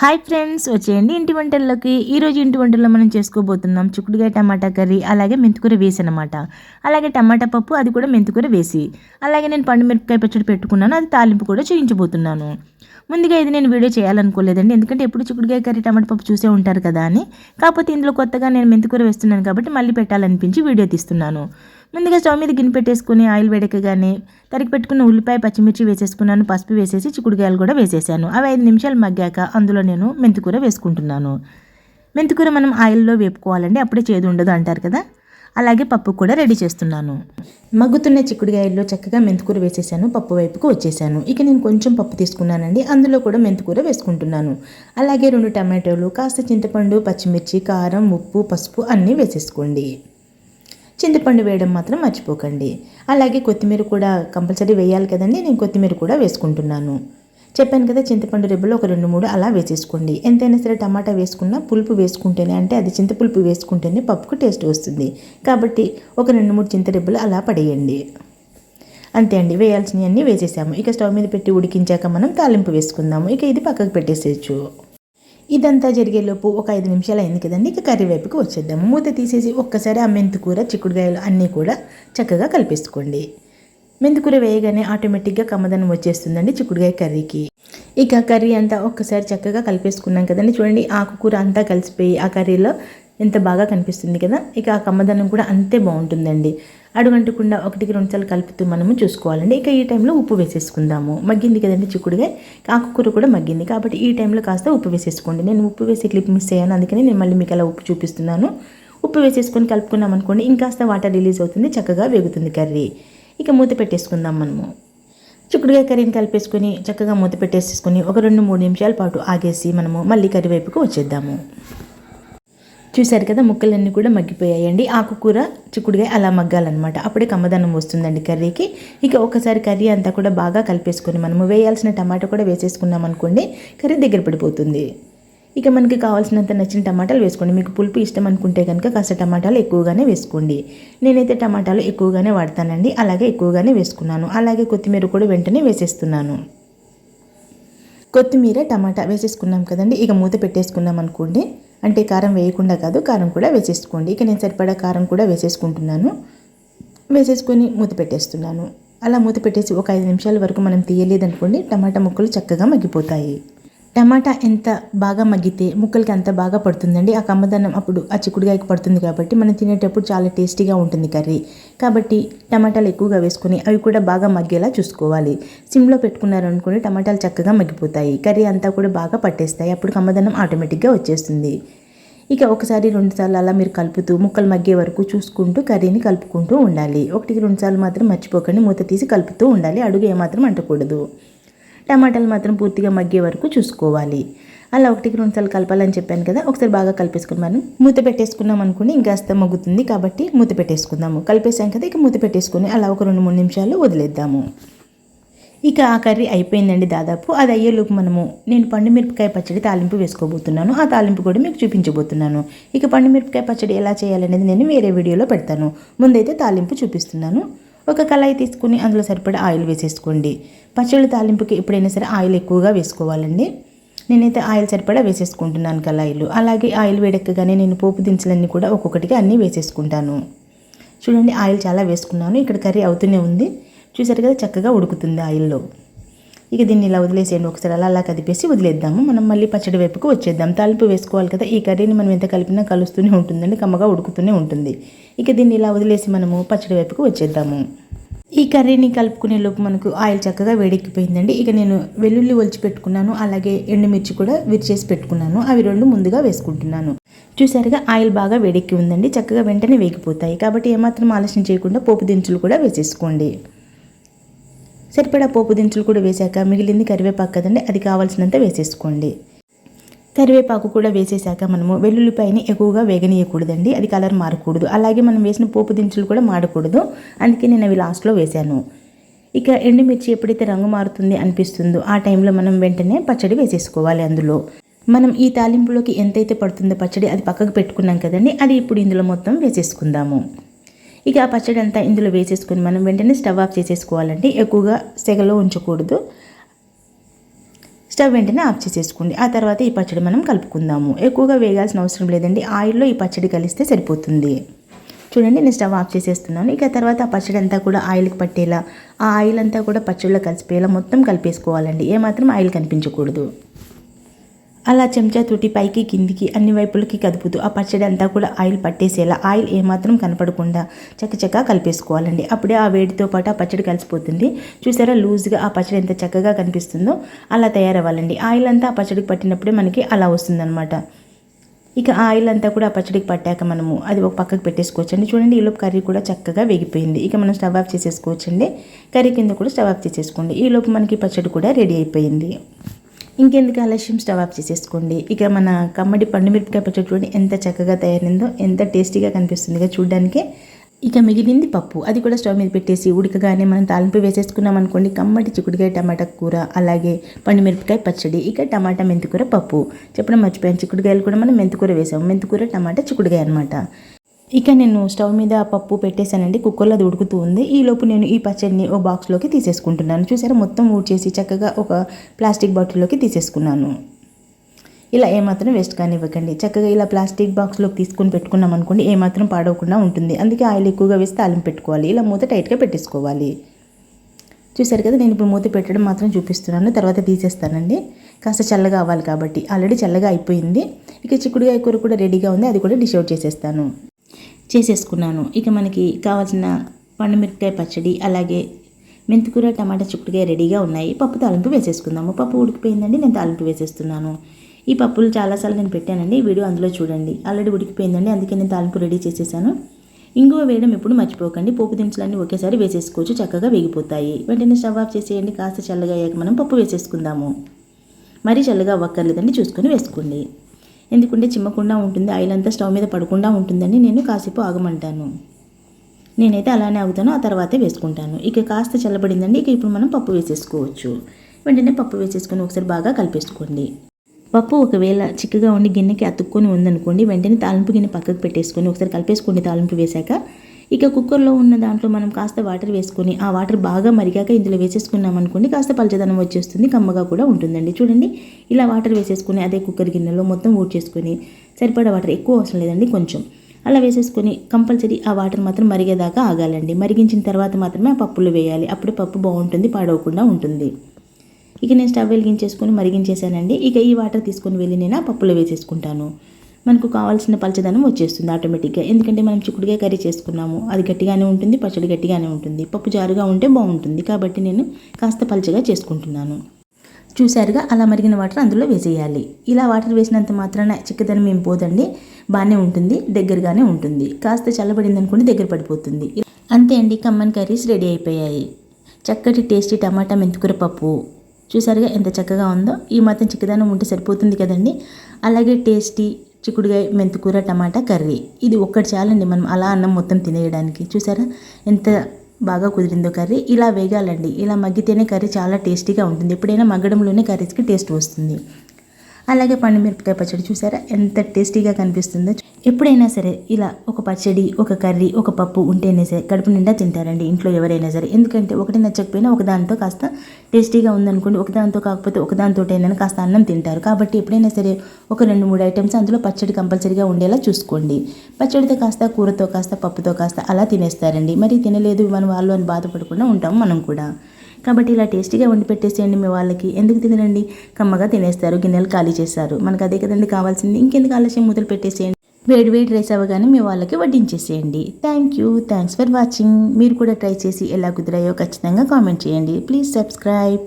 Hi friends వచ్చేయండి ఇంటి వంటల్లోకి. ఈరోజు ఇంటి వంటల్లో మనం చేసుకోబోతున్నాం చిక్కుడుగాయ టమాటా కర్రీ అలాగే మెంతికూర వేసి అనమాట అలాగే టమాటా పప్పు అది కూడా మెంతికూర వేసి. అలాగే నేను పండు మిరపకాయ పచ్చడి పెట్టుకున్నాను అది తాలింపు కూడా చేయించబోతున్నాను. ముందుగా ఇది నేను వీడియో చేయాలనుకోలేదండి ఎందుకంటే ఎప్పుడు చిక్కుడుగాయ కర్రీ టమాటా పప్పు చూసే ఉంటారు కదా అని. కాకపోతే ఇందులో కొత్తగా నేను మెంతికూర వేస్తున్నాను కాబట్టి మళ్ళీ పెట్టాలనిపించి వీడియో తీస్తున్నాను. ముందుగా స్టవ్ మీద గిన్నె పెట్టేసుకుని ఆయిల్ వేడకగానే తరిగి పెట్టుకున్న ఉల్లిపాయ పచ్చిమిర్చి వేసేసుకున్నాను. పసుపు వేసేసి చిక్కుడుకాయలు కూడా వేసేసాను. అవి ఐదు నిమిషాలు మగ్గాక అందులో నేను మెంతికూర వేసుకుంటున్నాను. మెంతికూర మనం ఆయిల్లో వేపుకోవాలండి అప్పుడే చేదు ఉండదు అంటారు కదా? అలాగే పప్పు కూడా రెడీ చేస్తున్నాను. మగ్గుతున్న చిక్కుడుకాయల్లో చక్కగా మెంతికూర వేసేసాను పప్పు వైపుకు వచ్చేసాను. ఇక నేను కొంచెం పప్పు తీసుకున్నానండి అందులో కూడా మెంతికూర వేసుకుంటున్నాను. అలాగే రెండు టమాటోలు కాస్త చింతపండు పచ్చిమిర్చి కారం ఉప్పు పసుపు అన్నీ వేసేసుకోండి. చింతపండు వేయడం మాత్రం మర్చిపోకండి. అలాగే కొత్తిమీర కూడా కంపల్సరీ వేయాలి కదండి నేను కొత్తిమీర కూడా వేసుకుంటున్నాను. చెప్పాను కదా చింతపండు రెబ్బలు ఒక రెండు మూడు అలా వేసేసుకోండి. ఎంతైనా సరే టమాటా వేసుకున్నా పులుపు వేసుకుంటేనే అంటే అది చింతపులుపు వేసుకుంటేనే పప్పుకు టేస్ట్ వస్తుంది. కాబట్టి ఒక రెండు మూడు చింత రెబ్బలు అలా పడేయండి. అంతే అండి వేయాల్సినవన్నీ వేసేసాము. ఇక స్టవ్ మీద పెట్టి ఉడికించాక మనం తాలింపు వేసుకుందాము. ఇక ఇది పక్కకు పెట్టేసేయచ్చు. ఇదంతా జరిగేలోపు ఒక ఐదు నిమిషాలు అయింది కదండి. ఇక కర్రీ వైపుకి వచ్చేద్దాము. మూత తీసేసి ఒక్కసారి ఆ మెంతికూర చిక్కుడుకాయలు అన్నీ కూడా చక్కగా కలిపేసుకోండి. మెంతికూర వేయగానే ఆటోమేటిక్గా కమ్మదనం వచ్చేస్తుందండి చిక్కుడుకాయ కర్రీకి. ఇక కర్రీ అంతా ఒక్కసారి చక్కగా కలిపేసుకున్నాం కదండి. చూడండి ఆకుకూర అంతా కలిసిపోయి ఆ కర్రీలో ఎంత బాగా కనిపిస్తుంది కదా. ఇక ఆ కమ్మదనం కూడా అంతే బాగుంటుందండి. అడుగంటకుండా ఒకటికి రెండు సార్లు కలుపుతూ మనము చూసుకోవాలండి. ఇక ఈ టైంలో ఉప్పు వేసేసుకుందాము. మగ్గింది కదండి చిక్కుడుగా? ఆకుకూర కూడా మగ్గింది. కాబట్టి ఈ టైంలో కాస్త ఉప్పు వేసేసుకోండి. నేను ఉప్పు వేసి క్లిప్ మిస్ అయ్యాను. అందుకని నేను మళ్ళీ మీకు అలా ఉప్పు చూపిస్తున్నాను. ఉప్పు వేసేసుకొని కలుపుకున్నాం అనుకోండి ఇంకాస్త వాటర్ రిలీజ్ అవుతుంది చక్కగా వేగుతుంది కర్రీ. ఇక మూత పెట్టేసుకుందాం మనము. చిక్కుడుగా కర్రీని కలిపేసుకొని చక్కగా మూత పెట్టేసేసుకొని ఒక రెండు మూడు నిమిషాల పాటు ఆగేసి మనము మళ్ళీ కర్రీ వైపుకు వచ్చేద్దాము. చూశారు కదా ముక్కలన్నీ కూడా మగ్గిపోయాయండి. ఆకుకూర చిక్కుడుగా అలా మగ్గాలన్నమాట. అప్పుడే కమ్మదనం వస్తుందండి కర్రీకి. ఇక ఒకసారి కర్రీ అంతా కూడా బాగా కలిపేసుకొని మనము వేయాల్సిన టమాటా కూడా వేసేసుకున్నాం అనుకోండి కర్రీ దగ్గర పడిపోతుంది. ఇక మనకి కావాల్సినంత నచ్చిన టమాటాలు వేసుకోండి. మీకు పులుపు ఇష్టం అనుకుంటే కనుక కాస్త టమాటాలు ఎక్కువగానే వేసుకోండి. నేనైతే టమాటాలు ఎక్కువగానే వాడతానండి. అలాగే ఎక్కువగానే వేసుకున్నాను. అలాగే కొత్తిమీర కూడా వెంటనే వేసేస్తున్నాను. కొత్తిమీర టమాటా వేసేసుకున్నాం కదండి. ఇక మూత పెట్టేసుకున్నాం అనుకోండి. అంటే కారం వేయకుండా కాదు కారం కూడా వేసేసుకోండి. ఇక నేను సరిపడా కారం కూడా వేసేసుకుంటున్నాను. వేసేసుకొని మూత పెట్టేస్తున్నాను. అలా మూత పెట్టేసి ఒక ఐదు నిమిషాల వరకు మనం తీయలేదనుకోండి టమాటా ముక్కలు చక్కగా మగ్గిపోతాయి. టమాటా ఎంత బాగా మగ్గితే ముక్కలకి అంత బాగా పడుతుందండి. ఆ కమ్మదనం అప్పుడు ఆ చిక్కుడుగాయకి పడుతుంది కాబట్టి మనం తినేటప్పుడు చాలా టేస్టీగా ఉంటుంది కర్రీ. కాబట్టి టమాటాలు ఎక్కువగా వేసుకొని అవి కూడా బాగా మగ్గేలా చూసుకోవాలి. సిమ్లో పెట్టుకున్నారనుకోండి టమాటాలు చక్కగా మగ్గిపోతాయి. కర్రీ అంతా కూడా బాగా పట్టేస్తాయి. అప్పుడు కమ్మదనం ఆటోమేటిక్గా వచ్చేస్తుంది. ఇక ఒకసారి రెండుసార్లు అలా మీరు కలుపుతూ ముక్కలు మగ్గే వరకు చూసుకుంటూ కర్రీని కలుపుకుంటూ ఉండాలి. ఒకటికి రెండుసార్లు మాత్రం మర్చిపోకండి. మూత తీసి కలుపుతూ ఉండాలి. అడుగు ఏమాత్రం అంటకూడదు. టమాటాలు మాత్రం పూర్తిగా మగ్గే వరకు చూసుకోవాలి. అలా ఒకటికి రెండు సార్లు కలపాలని చెప్పాను కదా ఒకసారి బాగా కలిపేసుకుని మనం మూత పెట్టేసుకున్నాం అనుకుని ఇంకాస్త మగ్గుతుంది కాబట్టి మూత పెట్టేసుకుందాము. కలిపేసాం కదా ఇక మూత పెట్టేసుకుని అలా ఒక రెండు మూడు నిమిషాలు వదిలేద్దాము. ఇక ఆ కర్రీ అయిపోయిందండి దాదాపు. అది అయ్యేలోపు మనము నేను పండు మిరపకాయ పచ్చడి తాలింపు వేసుకోబోతున్నాను. ఆ తాలింపు కూడా మీకు చూపించబోతున్నాను. ఇక పండు మిరపకాయ పచ్చడి ఎలా చేయాలనేది నేను వేరే వీడియోలో పెడతాను. ముందైతే తాలింపు చూపిస్తున్నాను. ఒక కళాయి తీసుకుని అందులో సరిపడా ఆయిల్ వేసేసుకోండి. పచ్చళ్ళు తాలింపుకి ఎప్పుడైనా సరే ఆయిల్ ఎక్కువగా వేసుకోవాలండి. నేనైతే ఆయిల్ సరిపడా వేసేసుకుంటున్నాను కళాయిలు. అలాగే ఆయిల్ వేడెక్కగానే నేను పోపు దినుసులన్నీ కూడా ఒక్కొక్కటిగా అన్నీ వేసేసుకుంటాను. చూడండి ఆయిల్ చాలా వేసుకున్నాను. ఇక్కడ కర్రీ అవుతూనే ఉంది. చూసారు కదా చక్కగా ఉడుకుతుంది ఆయిల్లో. ఇక దీన్ని ఇలా వదిలేసేయండి ఒకసారి అలా అలా కదిపేసి వదిలేద్దాము. మనం మళ్ళీ పచ్చడి వైపుకు వచ్చేద్దాం. తాలింపు వేసుకోవాలి కదా ఈ కర్రీని మనం ఎంత కలిపినా కలుస్తూనే ఉంటుందండి కమ్మగా ఉడుకుతూనే ఉంటుంది. ఇక దీన్ని ఇలా వదిలేసి మనము పచ్చడి వైపుకు వచ్చేద్దాము. ఈ కర్రీని కలుపుకునే లోపు మనకు ఆయిల్ చక్కగా వేడెక్కిపోయిందండి. ఇక నేను వెల్లుల్లి ఒలిచి పెట్టుకున్నాను అలాగే ఎండుమిర్చి కూడా విరిచేసి పెట్టుకున్నాను. అవి రెండు ముందుగా వేసుకుంటున్నాను. చూసారుగా ఆయిల్ బాగా వేడెక్కి ఉందండి చక్కగా వెంటనే వేగిపోతాయి. కాబట్టి ఏమాత్రం ఆలస్యం చేయకుండా పోపు దినుసులు కూడా వేసేసుకోండి. సరిపడా పోపు దినుసులు కూడా వేశాక మిగిలింది కరివేపాకు కదండి అది కావాల్సినంత వేసేసుకోండి. కరివేపాకు కూడా వేసేసాక మనము వెల్లుల్లిపాయని ఎక్కువగా వేగనీయకూడదండి అది కలర్ మారకూడదు. అలాగే మనం వేసిన పోపు దినుసులు కూడా మాడకూడదు అందుకే నేను అవి లాస్ట్లో వేశాను. ఇక ఎండుమిర్చి ఎప్పుడైతే రంగు మారుతుంది అనిపిస్తుందో ఆ టైంలో మనం వెంటనే పచ్చడి వేసేసుకోవాలి అందులో. మనం ఈ తాలింపులోకి ఎంతైతే పడుతుందో పచ్చడి అది పక్కకు పెట్టుకున్నాం కదండి అది ఇప్పుడు ఇందులో మొత్తం వేసేసుకుందాము. ఇక ఆ పచ్చడి అంతా ఇందులో వేసేసుకుని మనం వెంటనే స్టవ్ ఆఫ్ చేసేసుకోవాలండి. ఎక్కువగా సెగలో ఉంచకూడదు. స్టవ్ వెంటనే ఆఫ్ చేసేసుకోండి. ఆ తర్వాత ఈ పచ్చడి మనం కలుపుకుందాము. ఎక్కువగా వేగాల్సిన అవసరం లేదండి. ఆయిల్లో ఈ పచ్చడి కలిస్తే సరిపోతుంది. చూడండి నేను స్టవ్ ఆఫ్ చేసేస్తున్నాను. ఇక తర్వాత ఆ పచ్చడి అంతా కూడా ఆయిల్కి పట్టేలా ఆ ఆయిల్ అంతా కూడా పచ్చడిలో కలిసిపోయేలా మొత్తం కలిపేసుకోవాలండి. ఏమాత్రం ఆయిల్ కనిపించకూడదు. అలా చెంచా తోటి పైకి కిందికి అన్ని వైపులకి కదుపుతూ ఆ పచ్చడి అంతా కూడా ఆయిల్ పట్టేసేలా ఆయిల్ ఏమాత్రం కనపడకుండా చక్కచక్క కలిపేసుకోవాలండి. అప్పుడే ఆ వేడితో పాటు ఆ పచ్చడి కలిసిపోతుంది. చూసారా లూజ్గా ఆ పచ్చడి ఎంత చక్కగా కనిపిస్తుందో? అలా తయారవ్వాలండి. ఆయిల్ అంతా ఆ పచ్చడికి పట్టినప్పుడే మనకి అలా వస్తుందన్నమాట. ఇక ఆయిల్ అంతా కూడా ఆ పచ్చడికి పట్టాక మనము అది ఒక పక్కకు పెట్టేసుకోవచ్చండి. చూడండి ఈలోపు కర్రీ కూడా చక్కగా వేగిపోయింది. ఇక మనం స్టవ్ ఆఫ్ చేసేసుకోవచ్చండి. కర్రీ కింద కూడా స్టవ్ ఆఫ్ చేసేసుకోండి. ఈలోపు మనకి పచ్చడి కూడా రెడీ అయిపోయింది. ఇంకెందుకు ఆలస్యం? స్టవ్ ఆఫ్ చేసేసుకోండి. ఇక మన కమ్మడి పండు మిరపకాయ పచ్చడి చూడండి ఎంత చక్కగా తయారైందో ఎంత టేస్టీగా కనిపిస్తుంది చూడడానికి. ఇక మిగిలింది పప్పు. అది కూడా స్టవ్ మీద పెట్టేసి ఉడకగానే మనం తాలింపు వేసేసుకున్నాం అనుకోండి కమ్మటి చిక్కుడుకాయ టమాటా కూర అలాగే పండు మిరపకాయ పచ్చడి ఇక టమాటా మెంతికూర పప్పు. చెప్పడం మర్చిపోయాను. చిక్కుడుకాయలు కూడా మనం మెంతికూర వేసాము. మెంతికూర టమాటా చిక్కుడుకాయ అనమాట ఇక నేను స్టవ్ మీద పప్పు పెట్టేశానండి కుక్కర్లో అది ఉడుకుతూ ఉంది. ఈ లోపు నేను ఈ పచ్చడిని ఓ బాక్స్లోకి తీసేసుకుంటున్నాను. చూసారా? మొత్తం ఊడ్చేసి చక్కగా ఒక ప్లాస్టిక్ బాటిల్లోకి తీసేసుకున్నాను. ఇలా ఏమాత్రం వేస్ట్ కానివ్వకండి. చక్కగా ఇలా ప్లాస్టిక్ బాక్స్లోకి తీసుకొని పెట్టుకున్నాం అనుకోండి ఏమాత్రం పాడవకుండా ఉంటుంది. అందుకే ఆయిల్ ఎక్కువగా వేస్తే తాలింపు పెట్టుకోవాలి. ఇలా మూత టైట్గా పెట్టేసుకోవాలి. చూసారు కదా నేను ఇప్పుడు మూత పెట్టడం మాత్రం చూపిస్తున్నాను. తర్వాత తీసేస్తానండి. కాస్త చల్లగా అవ్వాలి కాబట్టి. ఆల్రెడీ చల్లగా అయిపోయింది. ఇక చిక్కుడుగా కూర కూడా రెడీగా ఉంది. అది కూడా డిష్ అవుట్ చేసేస్తాను. చేసేసుకున్నాను. ఇక మనకి కావాల్సిన పండుమిరపకాయ పచ్చడి అలాగే మెంతికూర టమాటా చిక్కుడుకాయ రెడీగా ఉన్నాయి. పప్పు తాలింపు వేసేసుకుందాము. పప్పు ఉడికిపోయిందండి నేను తాలింపు వేసేస్తున్నాను. ఈ పప్పులు చాలాసార్లు నేను పెట్టానండి వీడియో అందులో చూడండి. ఆల్రెడీ ఉడికిపోయిందండి అందుకే నేను తాలింపు రెడీ చేసేసాను. ఇంగువ వేయడం ఎప్పుడు మర్చిపోకండి పోపు దినుసులన్నీ ఒకేసారి వేసేసుకోవచ్చు చక్కగా వేగిపోతాయి. వెంటనే స్టవ్ ఆఫ్ చేసేయండి కాస్త చల్లగా అయ్యాక మనం పప్పు వేసేసుకుందాము. మరీ చల్లగా అవ్వక్కర్లేదండి చూసుకొని వేసుకోండి. ఎందుకంటే చిమ్మకుండా ఉంటుంది ఆయిల్ అంతా స్టవ్ మీద పడకుండా ఉంటుందని నేను కాసేపు ఆగమంటాను. నేనైతే అలానే ఆగుతాను ఆ తర్వాతే వేసుకుంటాను. ఇక కాస్త చల్లబడిందండి ఇక ఇప్పుడు మనం పప్పు వేసేసుకోవచ్చు. వెంటనే పప్పు వేసేసుకొని ఒకసారి బాగా కలిపేసుకోండి. పప్పు ఒకవేళ చిక్కగా ఉండి గిన్నెకి అతుక్కొని ఉందనుకోండి వెంటనే తాలింపు గిన్నె పక్కకు పెట్టేసుకొని ఒకసారి కలిపేసుకోండి తాలింపు వేశాక. ఇక కుక్కర్లో ఉన్న దాంట్లో మనం కాస్త వాటర్ వేసుకొని ఆ వాటర్ బాగా మరిగాక ఇందులో వేసేసుకున్నాం అనుకోండి కాస్త పలచదనం వచ్చేస్తుంది కమ్మగా కూడా ఉంటుందండి. చూడండి ఇలా వాటర్ వేసేసుకొని అదే కుక్కర్ గిన్నెలో మొత్తం ఊడ్ చేసుకొని సరిపడా వాటర్ ఎక్కువ అవసరం లేదండి కొంచెం. అలా వేసేసుకొని కంపల్సరీ ఆ వాటర్ మాత్రం మరిగేదాకా ఆగాలండి. మరిగించిన తర్వాత మాత్రమే ఆ పప్పులు వేయాలి. అప్పుడే పప్పు బాగుంటుంది పాడవకుండా ఉంటుంది. ఇక నేను స్టవ్ వెలిగించేసుకొని మరిగించేసానండి ఇక ఈ వాటర్ తీసుకొని వెళ్ళి నేను ఆ పప్పులో వేసేసుకుంటాను. మనకు కావాల్సిన పలచదనం వచ్చేస్తుంది ఆటోమేటిక్గా. ఎందుకంటే మనం చిక్కుడుగా కర్రీ చేసుకున్నాము అది గట్టిగానే ఉంటుంది పచ్చడి గట్టిగానే ఉంటుంది. పప్పు జారుగా ఉంటే బాగుంటుంది. కాబట్టి నేను కాస్త పలచగా చేసుకుంటున్నాను. చూసారుగా అలా మరిగిన వాటర్ అందులో వేసేయాలి. ఇలా వాటర్ వేసినంత మాత్రాన చిక్కదనం ఏం పోదండి. బాగానే ఉంటుంది దగ్గరగానే ఉంటుంది. కాస్త చల్లబడింది అనుకోండి దగ్గర పడిపోతుంది. అంతే అండి కమ్మన్ కర్రీస్ రెడీ అయిపోయాయి. చక్కటి టేస్టీ టమాటా మెంతికూర పప్పు. చూసారుగా ఎంత చక్కగా ఉందో. ఈ మాత్రం చిక్కదనం ఉంటే సరిపోతుంది కదండి. అలాగే టేస్టీ చిక్కుడుగాయ మెంతికూర టమాటా కర్రీ. ఇది ఒక్కటి చాలండి మనం అలా అన్నం మొత్తం తినేయడానికి. చూసారా? ఎంత బాగా కుదిరిందో కర్రీ. ఇలా వేగాలండి. ఇలా మగ్గితేనే కర్రీ చాలా టేస్టీగా ఉంటుంది. ఎప్పుడైనా మగ్గడంలోనే కర్రీస్కి టేస్ట్ వస్తుంది. అలాగే పండుమిరపకాయ పచ్చడి చూసారా? ఎంత టేస్టీగా కనిపిస్తుందో ఎప్పుడైనా సరే ఇలా ఒక పచ్చడి ఒక కర్రీ ఒక పప్పు ఉంటేనే సరే కడుపు నిండా తింటారండి ఇంట్లో ఎవరైనా సరే. ఎందుకంటే ఒకటి నచ్చకపోయినా ఒకదానితో కాస్త టేస్టీగా ఉందనుకోండి ఒకదానితో కాకపోతే ఒకదానితోటైనా కాస్త అన్నం తింటారు. కాబట్టి ఎప్పుడైనా సరే ఒక రెండు మూడు ఐటమ్స్ అందులో పచ్చడి కంపల్సరీగా ఉండేలా చూసుకోండి. పచ్చడితో కాస్త కూరతో కాస్త పప్పుతో కాస్త అలా తినేస్తారండి. మరి తినలేదు మన వాళ్ళు అని బాధపడకుండా ఉంటాం మనం కూడా. కాబట్టి ఇలా టేస్టీగా వండి పెట్టేసేయండి మీ వాళ్ళకి. ఎందుకు తినరండి? కమ్మగా తినేస్తారు గిన్నెలు ఖాళీ చేస్తారు. మనకు అదే కదండి కావాల్సింది. ఇంకెందుకు ఆలస్యం? మొదలు పెట్టేసేయండి. వేడి వేడి రైస్ అవ్వగానే మీ వాళ్ళకి వడ్డించేసేయండి. Thank you thanks for watching మీరు కూడా ట్రై చేసి ఎలా కుదిరాయో ఖచ్చితంగా కామెంట్ చేయండి. Please subscribe